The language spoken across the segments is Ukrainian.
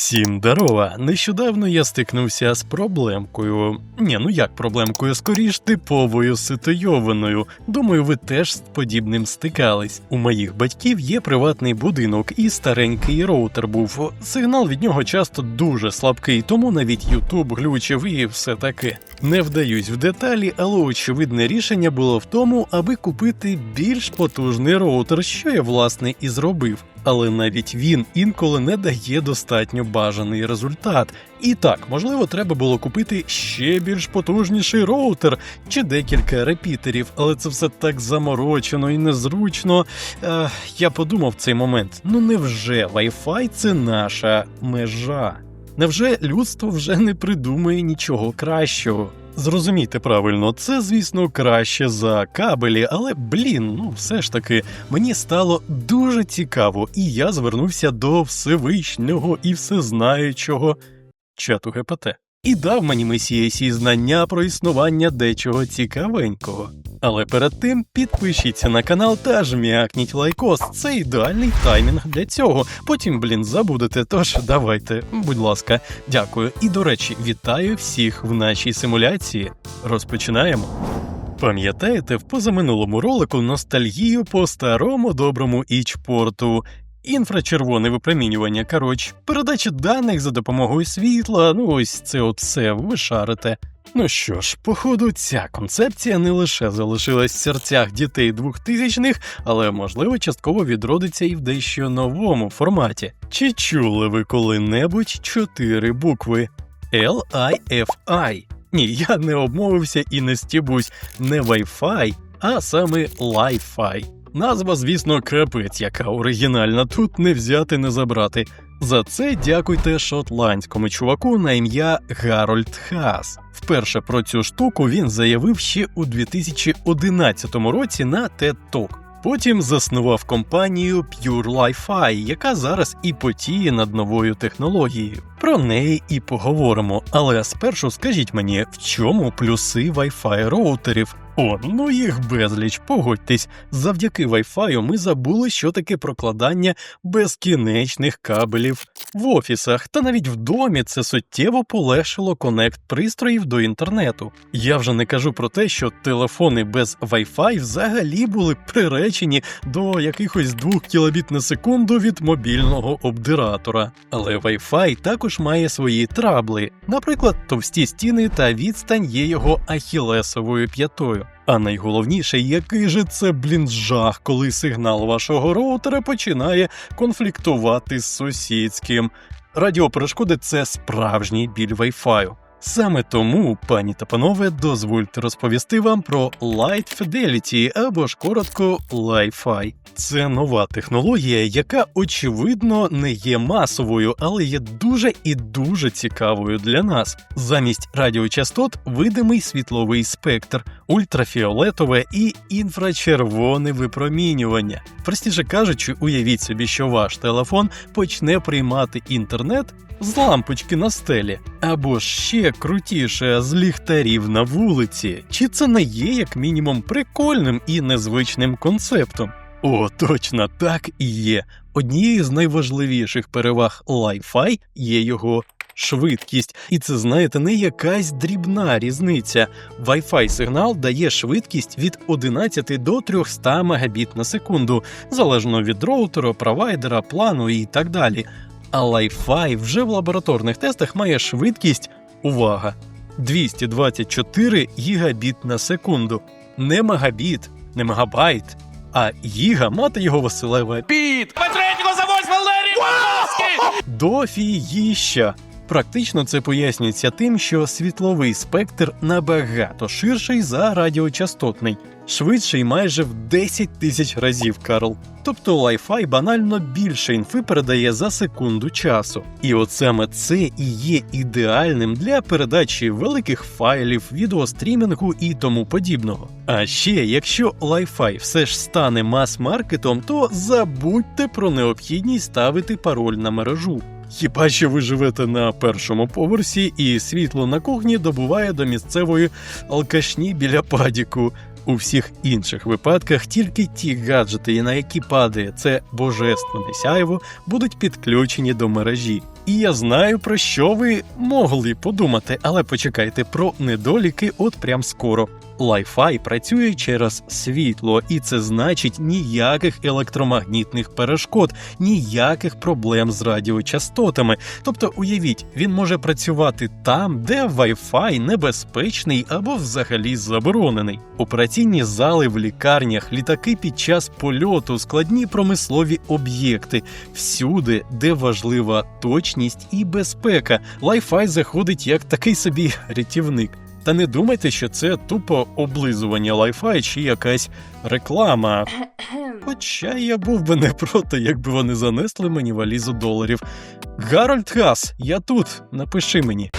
Всім здорова! Нещодавно я стикнувся з проблемкою. Ні, ну як проблемкою, скоріш типовою ситойованою. Думаю, ви теж з подібним стикались. У моїх батьків є приватний будинок і старенький роутер був. Сигнал від нього часто дуже слабкий, тому навіть Ютуб глючив і все таке. Не вдаюсь в деталі, але очевидне рішення було в тому, аби купити більш потужний роутер, що я власне і зробив. Але навіть він інколи не дає достатньо бажаний результат. І так, можливо, треба було купити ще більш потужніший роутер чи декілька репітерів, але це все так заморочено і незручно. Е, я подумав цей момент: ну невже Wi-Fi це наша межа? Невже людство вже не придумає нічого кращого? Зрозумійте правильно, це, звісно, краще за кабелі, але блін, ну все ж таки, мені стало дуже цікаво, і я звернувся до Всевишнього і всезнаючого чату ГПТ. І дав мені месія сі знання про існування дечого цікавенького. Але перед тим підпишіться на канал та жмякніть лайкос. Це ідеальний таймінг для цього. Потім, блін, забудете. Тож давайте, будь ласка, дякую. І до речі, вітаю всіх в нашій симуляції. Розпочинаємо. Пам'ятаєте в позаминулому ролику ностальгію по старому доброму ічпорту? Інфрачервоне випромінювання, коротше, передача даних за допомогою світла, ну ось це от все ви шарите. Ну що ж, походу, ця концепція не лише залишилась в серцях дітей двохтисячних, але можливо частково відродиться і в дещо новому форматі. Чи чули ви коли-небудь чотири букви L-I-F-I? Ні, я не обмовився і не стібусь не Wi-Fi, а саме Li-Fi. Назва, звісно, крапець, яка оригінальна, тут не взяти не забрати. За це дякуйте шотландському чуваку на ім'я Гарольд Хас. Вперше про цю штуку він заявив ще у 2011 році на TED Talk. Потім заснував компанію Pure Li-Fi, яка зараз і потіє над новою технологією. Про неї і поговоримо. Але спершу скажіть мені, в чому плюси Wi-Fi роутерів? О, ну їх безліч, погодьтесь. Завдяки Wi-Fi ми забули, що таке прокладання безкінечних кабелів в офісах, та навіть в домі це суттєво полегшило конект пристроїв до інтернету. Я вже не кажу про те, що телефони без Wi-Fi взагалі були приречені до якихось 2 кілобіт на секунду від мобільного обдиратора. Але Wi-Fi також має свої трабли, наприклад, товсті стіни та відстань є його ахілесовою п'ятою. А найголовніше, який же це блін жах, коли сигнал вашого роутера починає конфліктувати з сусідським. Радіоперешкоди це справжній біль Wi-Fi. Саме тому, пані та панове, дозвольте розповісти вам про Light Fidelity або ж коротко Li-Fi. Це нова технологія, яка очевидно не є масовою, але є дуже і дуже цікавою для нас. Замість радіочастот видимий світловий спектр, ультрафіолетове і інфрачервоне випромінювання. Простіше кажучи, уявіть собі, що ваш телефон почне приймати інтернет з лампочки на стелі, або ще крутіше з ліхтарів на вулиці. Чи це не є як мінімум прикольним і незвичним концептом? О, точно так і є. Однією з найважливіших переваг Li-Fi є його швидкість, і це знаєте не якась дрібна різниця. Wi-Fi сигнал дає швидкість від 11 до 300 Мбіт на секунду, залежно від роутера, провайдера, плану і так далі. А Li-Fi вже в лабораторних тестах має швидкість, увага, 224 гігабіт на секунду. Не мегабіт, не мегабайт, а гіга мати його Василеве Піт! Петренько завозь Валерій Морозовський! дофігіща. Практично це пояснюється тим, що світловий спектр набагато ширший за радіочастотний, швидший майже в 10 тисяч разів, Карл. Тобто Wi-Fi банально більше інфи передає за секунду часу. І от саме це і є ідеальним для передачі великих файлів, відеострімінгу і тому подібного. А ще, якщо Li-Fi все ж стане мас-маркетом, то забудьте про необхідність ставити пароль на мережу. Хіба що ви живете на першому поверсі, і світло на кухні добуває до місцевої алкашні біля падіку. У всіх інших випадках тільки ті гаджети, на які падає це божественне сяйво, будуть підключені до мережі. І я знаю, про що ви могли подумати, але почекайте про недоліки от прям скоро. Wi-Fi працює через світло, і це значить ніяких електромагнітних перешкод, ніяких проблем з радіочастотами. Тобто, уявіть, він може працювати там, де Wi-Fi небезпечний або взагалі заборонений. Операційні зали в лікарнях, літаки під час польоту, складні промислові об'єкти, всюди, де важлива точність і безпека. Wi-Fi заходить як такий собі рятівник. Та не думайте, що це тупо облизування Wi-Fi чи якась реклама. Хоча я був би не проти, якби вони занесли мені валізу доларів. Гарольд Гас, я тут, напиши мені.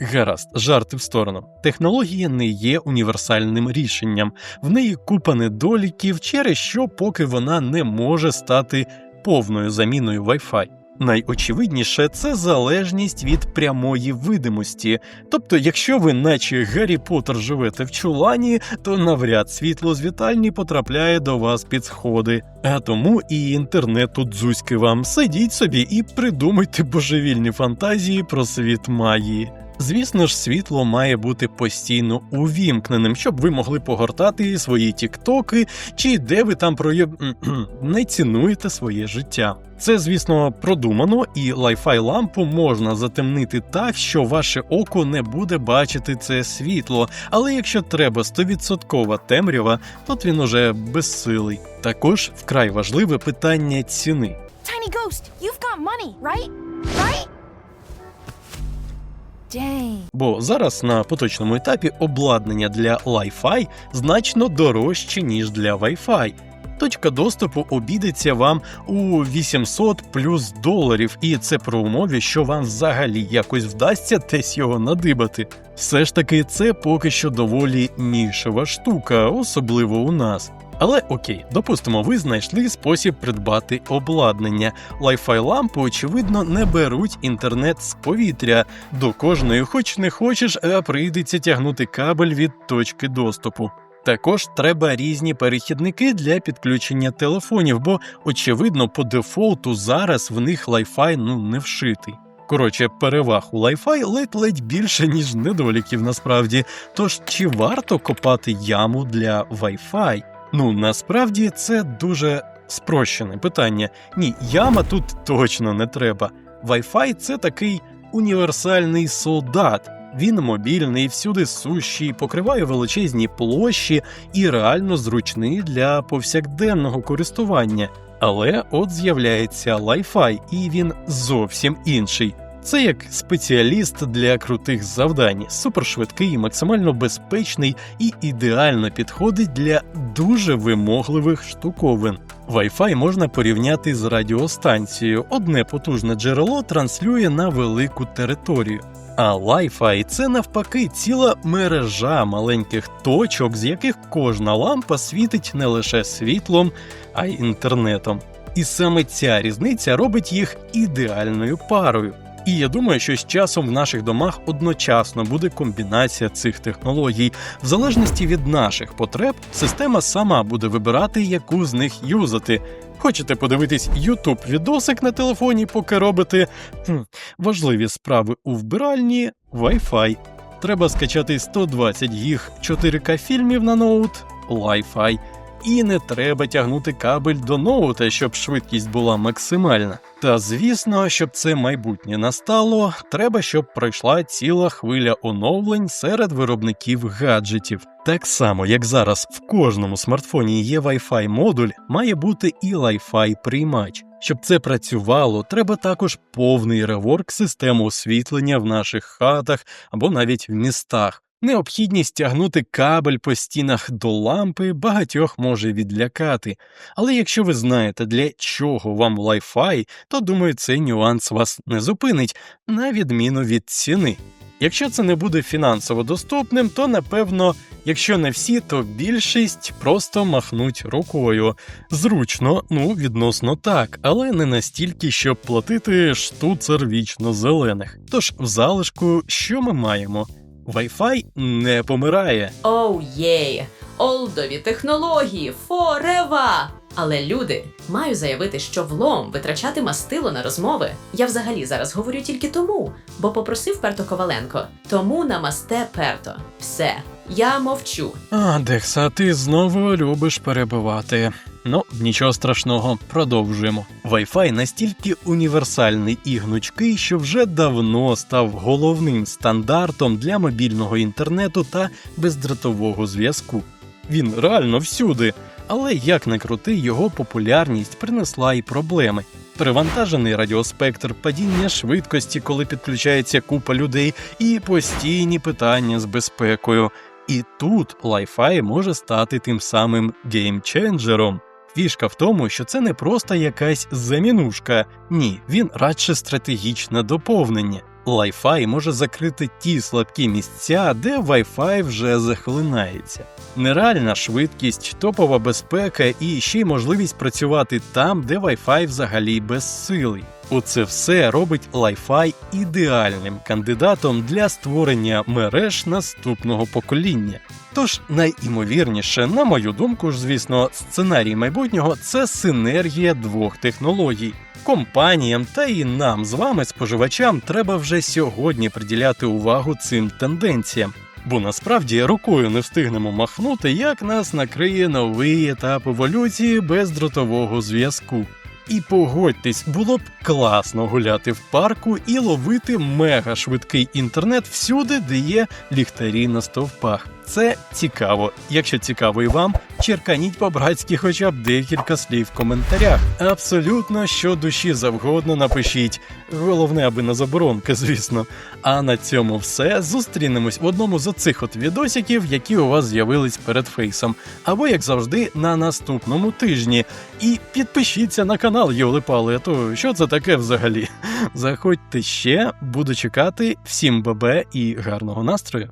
Гаразд, жарти в сторону. Технологія не є універсальним рішенням, в неї купа недоліків, через що поки вона не може стати повною заміною Wi-Fi. Найочевидніше це залежність від прямої видимості. Тобто, якщо ви, наче Гаррі Поттер, живете в чулані, то навряд світло з вітальні потрапляє до вас під сходи. А тому і інтернету дзузьки вам. Сидіть собі і придумайте божевільні фантазії про світ магії. Звісно ж, світло має бути постійно увімкненим, щоб ви могли погортати свої тіктоки, чи де ви там проє... не цінуєте своє життя. Це, звісно, продумано, і Wi-Fi лампу можна затемнити так, що ваше око не буде бачити це світло. Але якщо треба 100% темрява, то він уже безсилий. Також вкрай важливе питання ціни. Tiny Ghost, you've got money, right? Right? Бо зараз на поточному етапі обладнання для Wi-Fi значно дорожче, ніж для Wi-Fi. Точка доступу обійдеться вам у 800 плюс доларів, і це про умові, що вам взагалі якось вдасться десь його надибати. Все ж таки, це поки що доволі нішева штука, особливо у нас. Але окей, допустимо, ви знайшли спосіб придбати обладнання. Wi-Fi лампи, очевидно, не беруть інтернет з повітря. До кожної, хоч не хочеш, а прийдеться тягнути кабель від точки доступу. Також треба різні перехідники для підключення телефонів, бо очевидно, по дефолту зараз в них Wi-Fi ну не вшитий. Коротше, переваг у Wi-Fi ледь-ледь більше, ніж недоліків насправді. Тож чи варто копати яму для Wi-Fi? Ну насправді це дуже спрощене питання. Ні, яма тут точно не треба. Wi-Fi – це такий універсальний солдат. Він мобільний, всюди сущий, покриває величезні площі і реально зручний для повсякденного користування. Але от з'являється Wi-Fi, і він зовсім інший. Це як спеціаліст для крутих завдань, супершвидкий, максимально безпечний і ідеально підходить для дуже вимогливих штуковин. Wi-Fi можна порівняти з радіостанцією. Одне потужне джерело транслює на велику територію. А Wi-Fi – це навпаки ціла мережа маленьких точок, з яких кожна лампа світить не лише світлом, а й інтернетом. І саме ця різниця робить їх ідеальною парою. І я думаю, що з часом в наших домах одночасно буде комбінація цих технологій. В залежності від наших потреб, система сама буде вибирати, яку з них юзати. Хочете подивитись YouTube відосик на телефоні, поки робите хм, важливі справи у вбиральні Wi-Fi. Треба скачати 120 гіг 4К фільмів на ноут Wi-Fi. І не треба тягнути кабель до ноута, щоб швидкість була максимальна. Та звісно, щоб це майбутнє настало, треба, щоб пройшла ціла хвиля оновлень серед виробників гаджетів. Так само, як зараз в кожному смартфоні є Wi-Fi модуль, має бути і Wi-Fi приймач. Щоб це працювало, треба також повний реворк системи освітлення в наших хатах або навіть в містах. Необхідність тягнути кабель по стінах до лампи багатьох може відлякати. Але якщо ви знаєте, для чого вам Wi-Fi, то думаю, цей нюанс вас не зупинить, на відміну від ціни. Якщо це не буде фінансово доступним, то напевно, якщо не всі, то більшість просто махнуть рукою. Зручно, ну відносно так, але не настільки, щоб платити штуцер вічно зелених. Тож в залишку, що ми маємо? Wi-Fi не помирає. Оу єй! Олдові технології форева! Але люди маю заявити, що влом витрачати мастило на розмови. Я взагалі зараз говорю тільки тому, бо попросив Перто Коваленко. Тому намасте Перто. Все, я мовчу. А, Декса, ти знову любиш перебивати. Ну, нічого страшного, продовжуємо. Wi-Fi настільки універсальний і гнучкий, що вже давно став головним стандартом для мобільного інтернету та бездротового зв'язку. Він реально всюди, але як не крути, його популярність принесла і проблеми. Перевантажений радіоспектр, падіння швидкості, коли підключається купа людей, і постійні питання з безпекою. І тут Wi-Fi може стати тим самим геймченджером. Фішка в тому, що це не просто якась замінушка, ні, він радше стратегічне доповнення. Wi-Fi може закрити ті слабкі місця, де Wi-Fi вже захлинається. Нереальна швидкість, топова безпека і ще й можливість працювати там, де Wi-Fi взагалі безсилий. Оце все робить Wi-Fi ідеальним кандидатом для створення мереж наступного покоління. Тож найімовірніше, на мою думку ж, звісно, сценарій майбутнього це синергія двох технологій. Компаніям та і нам з вами, споживачам, треба вже сьогодні приділяти увагу цим тенденціям. Бо насправді рукою не встигнемо махнути, як нас накриє новий етап еволюції бездротового зв'язку. І погодьтесь, було б класно гуляти в парку і ловити мега швидкий інтернет всюди, де є ліхтарі на стовпах. Це цікаво. Якщо цікаво і вам, черканіть по-братськи хоча б декілька слів в коментарях. Абсолютно що душі завгодно напишіть. Головне, аби на заборонки, звісно. А на цьому все. Зустрінемось в одному з оцих от відосиків, які у вас з'явились перед фейсом. Або, як завжди, на наступному тижні. І підпишіться на канал, Йолипали, а то що це таке взагалі? Заходьте ще, буду чекати. Всім бабе і гарного настрою.